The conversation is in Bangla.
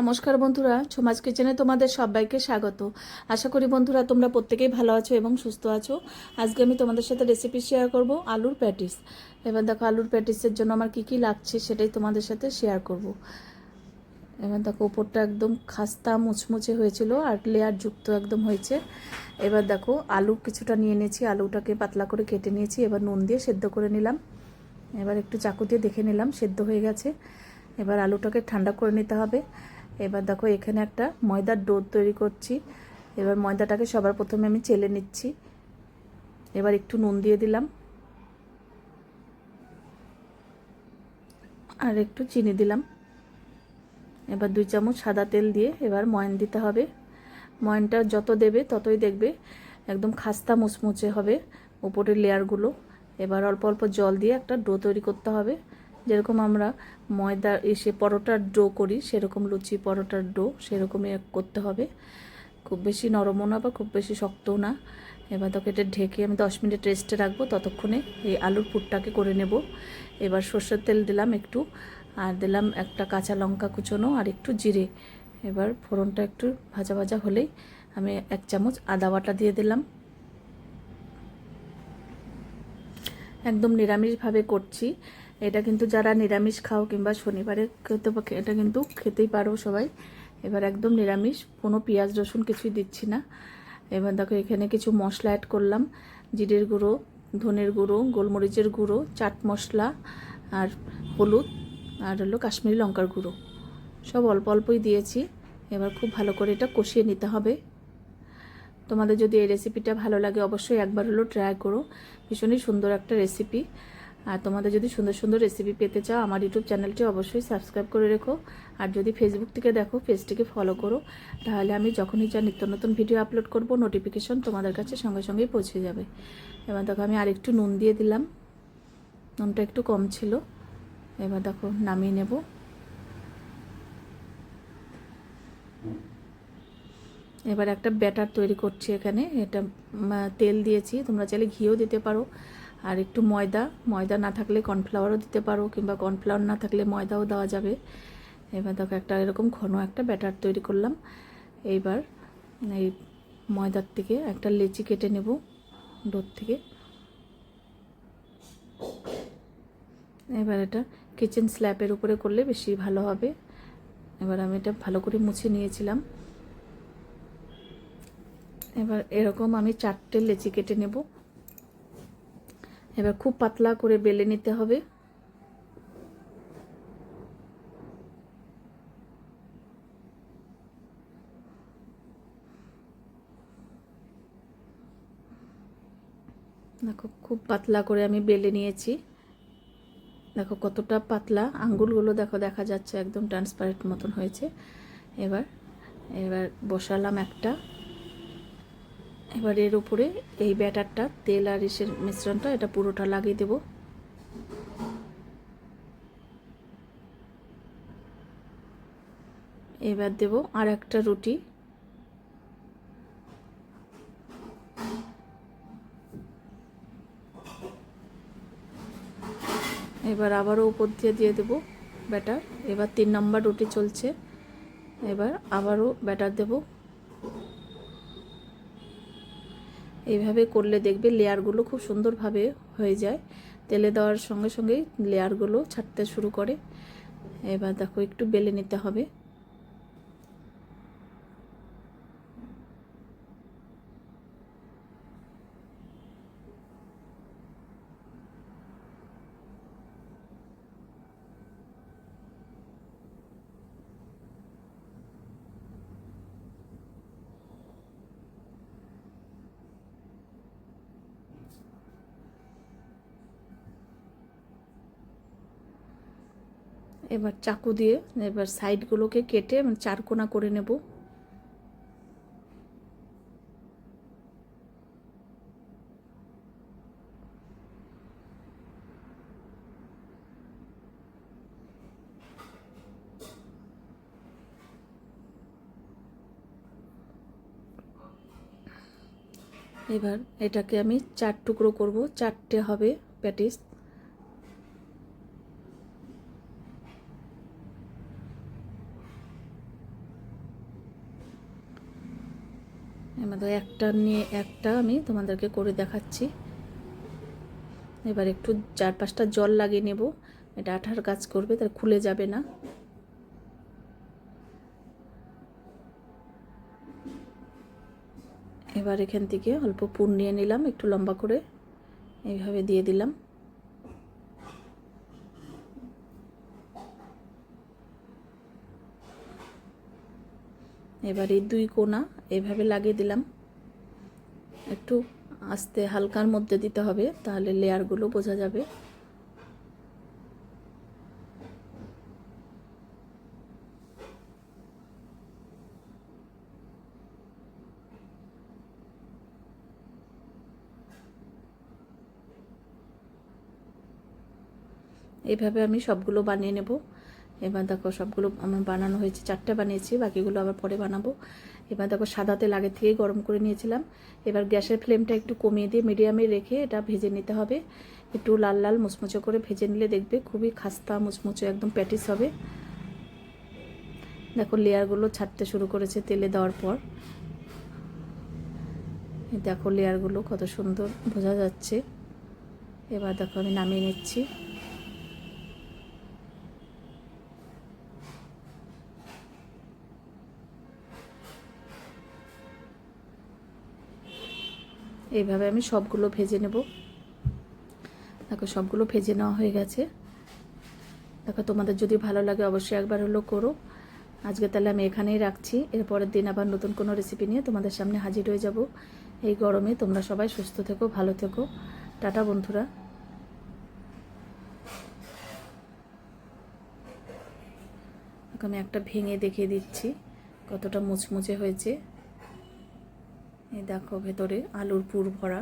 নমস্কার বন্ধুরা সমাজ কিচেনে তোমাদের সবাইকে স্বাগত। আশা করি বন্ধুরা তোমরা প্রত্যেকেই ভালো আছো এবং সুস্থ আছো। আজকে আমি তোমাদের সাথে রেসিপি শেয়ার করব আলুর প্যাটিস এবার দেখো আলুর প্যাটিসের জন্য আমার কি কি লাগছে সেটাই তোমাদের সাথে শেয়ার করব। এবার দেখো ওপরটা একদম খাস্তা মুচমুচে হয়েছিল আর লেয়ার যুক্ত একদম হয়েছে। এবার দেখো আলু কিছুটা নিয়ে নিয়েছি, আলুটাকে পাতলা করে কেটে নিয়েছি, এবার নুন দিয়ে সেদ্ধ করে নিলাম। এবার একটু চাকু দিয়ে দেখে নিলাম, সেদ্ধ হয়ে গেছে। এবার আলুটাকে ঠান্ডা করে নিতে হবে। এবার দেখো এখানে একটা ময়দার ডো তৈরি করছি। এবার ময়দাটাকে সবার প্রথমে আমি চেলে নিচ্ছি। এবার একটু নুন দিয়ে দিলাম। আর একটু চিনি দিলাম। এবার দুই চামচ সাদা তেল দিয়ে এবার ময়ন দিতে হবে। ময়নটা যত দেবে ততই দেখবে একদম খাস্তা মুচমুচে হবে উপরের লেয়ারগুলো এবার অল্প অল্প জল দিয়ে একটা ডো তৈরি করতে হবে। যেরকম আমরা ময়দা এসে পরোটার ডো করি, সেরকম লুচি পরোটার ডো সেরকমই করতে হবে। খুব বেশি নরমও না বা খুব বেশি শক্তও না। এবার তোকে এটা ঢেকে আমি দশ মিনিট রেস্টে রাখব, ততক্ষণে এই আলুর পুরটাকে করে নেব। এবার সর্ষের তেল দিলাম একটু, আর দিলাম একটা কাঁচা লঙ্কা কুচোনো আর একটু জিরে। এবার ফোড়নটা একটু ভাজা ভাজা হলেই আমি এক চামচ আদা বাটা দিয়ে দিলাম। একদম নিরামিষভাবে করছি। এটা কিন্তু যারা নিরামিষ খাও কিংবা শনিবারে খেতে এটা কিন্তু খেতেই পারো সবাই। এবার একদম নিরামিষ, কোনো পেঁয়াজ, রসুন কিছুই দিচ্ছি না। এবার দেখো, এখানে কিছু মশলা অ্যাড করলাম। জিরের গুঁড়ো, ধনের গুঁড়ো, গোলমরিচের গুঁড়ো, চাট মশলা আর হলুদ আর হলো কাশ্মীরি লঙ্কার গুঁড়ো। সব অল্প অল্পই দিয়েছি। এবার খুব ভালো করে এটা কষিয়ে নিতে হবে। তোমাদের যদি এই রেসিপিটা ভালো লাগে, অবশ্যই একবার হলো ট্রাই করো। ভীষণই সুন্দর একটা রেসিপি আর তোমাদের যদি সুন্দর সুন্দর রেসিপি পেতে চাও, আমার ইউটিউব চ্যানেলটি অবশ্যই সাবস্ক্রাইব করে রেখো। আর যদি ফেসবুক থেকে দেখো পেজটিকে ফলো করো। তাহলে আমি যখনই যা নিত্য নতুন ভিডিও আপলোড করব নোটিফিকেশন তোমাদের কাছে সঙ্গে সঙ্গেই পৌঁছে যাবে। এবার দেখো, আমি আরেকটু নুন দিয়ে দিলাম। নুনটা একটু কম ছিল। এবার দেখো, নামিয়ে নেব। এবার একটা ব্যাটার তৈরি করছি এখানে। এটা তেল দিয়েছি। তোমরা চাইলে ঘিও দিতে পারো। আর একটু ময়দা ময়দা না থাকলে কর্নফ্লাওয়ারও দিতে পারো কিংবা কর্নফ্লাওয়ার না থাকলে ময়দাও দেওয়া যাবে। এবার দেখো একটা এরকম ঘন একটা ব্যাটার তৈরি করলাম। এইবার এই ময়দার থেকে একটা লেচি কেটে নেব ডোর থেকে। এবার এটা কিচেন স্ল্যাপের উপরে করলে বেশি ভালো হবে। এবার আমি এটা ভালো করে মুছে নিয়েছিলাম। এবার এরকম আমি চারটে লেচি কেটে নেব। এবার খুব পাতলা করে বেলে নিতে হবে। দেখো, খুব পাতলা করে আমি বেলে নিয়েছি। দেখো, কতটা পাতলা। আঙ্গুলগুলো দেখো, দেখা যাচ্ছে একদম ট্রান্সপারেন্ট মতন হয়েছে। এবার এবার বসালাম একটা। এবার এর উপরে এই ব্যাটারটা, তেল আর ইসের মিশ্রণটা, এটা পুরোটা লাগিয়ে দেব। এবার দেব আর একটা রুটি। এবার আবারও উপর দিয়ে দিয়ে দেবো ব্যাটার। এবার তিন নম্বর রুটি চলছে। এবার আবারও ব্যাটার দেবো। এইভাবে করলে দেখবে লেয়ারগুলো খুব সুন্দরভাবে হয়ে যায়। তেলে দেওয়ার সঙ্গে সঙ্গেই লেয়ারগুলো ছাড়তে শুরু করে। এবার দেখো একটু বেলে নিতে হবে। এবার চাকু দিয়ে এবার সাইডগুলোকে কেটে মানে চারকোনা করে নেব। এবার এটাকে আমি চার টুকরো করব, চারটে হবে প্যাটিস। এবার একটা নিয়ে, একটা আমি তোমাদেরকে করে দেখাচ্ছি। এবার একটু চার পাঁচটা জল লাগিয়ে নেব। এটা আঠার কাজ করবে তার খুলে যাবে না। এবার এখান থেকে অল্প পুর নিয়ে নিলাম, একটু লম্বা করে। এইভাবে দিয়ে দিলাম। এবার এই দুই কোনা এইভাবে লাগিয়ে দিলাম। একটু আস্তে হালকার মধ্যে দিতে হবে, তাহলে লেয়ারগুলো বোঝা যাবে। এইভাবে আমি সবগুলো বানিয়ে নেব। এবার দেখো সবগুলো আমার বানানো হয়েছে, চারটে বানিয়েছি, বাকিগুলো আবার পরে বানাবো। এবার দেখো সাদা তেল থেকেই গরম করে নিয়েছিলাম। এবার গ্যাসের ফ্লেমটা একটু কমিয়ে দিয়ে মিডিয়ামে রেখে এটা ভেজে নিতে হবে। একটু লাল লাল মুচমুচো করে ভেজে নিলে দেখবে খুবই খাস্তা, মুচমুচো একদম প্যাটিস হবে। দেখো লেয়ারগুলো ছাড়তে শুরু করেছে তেলে দেওয়ার পর। দেখো লেয়ারগুলো কত সুন্দর বোঝা যাচ্ছে। এবার দেখো আমি নামিয়ে নিচ্ছি। এইভাবে আমি সবগুলো ভেজে নেব। দেখো, সবগুলো ভেজে নেওয়া হয়ে গেছে। দেখো, তোমাদের যদি ভালো লাগে অবশ্যই একবার হলো করো। আজকে তাহলে আমি এখানেই রাখছি। এরপরের দিন আবার নতুন কোনো রেসিপি নিয়ে তোমাদের সামনে হাজির হয়ে যাব। এই গরমে তোমরা সবাই সুস্থ থেকো, ভালো থেকো। টাটা, বন্ধুরা। আমি একটা ভেঙে দেখিয়ে দিচ্ছি। কতটা মুচমুচে হয়েছে। দেখো ভেতরে আলুর পুর ভরা।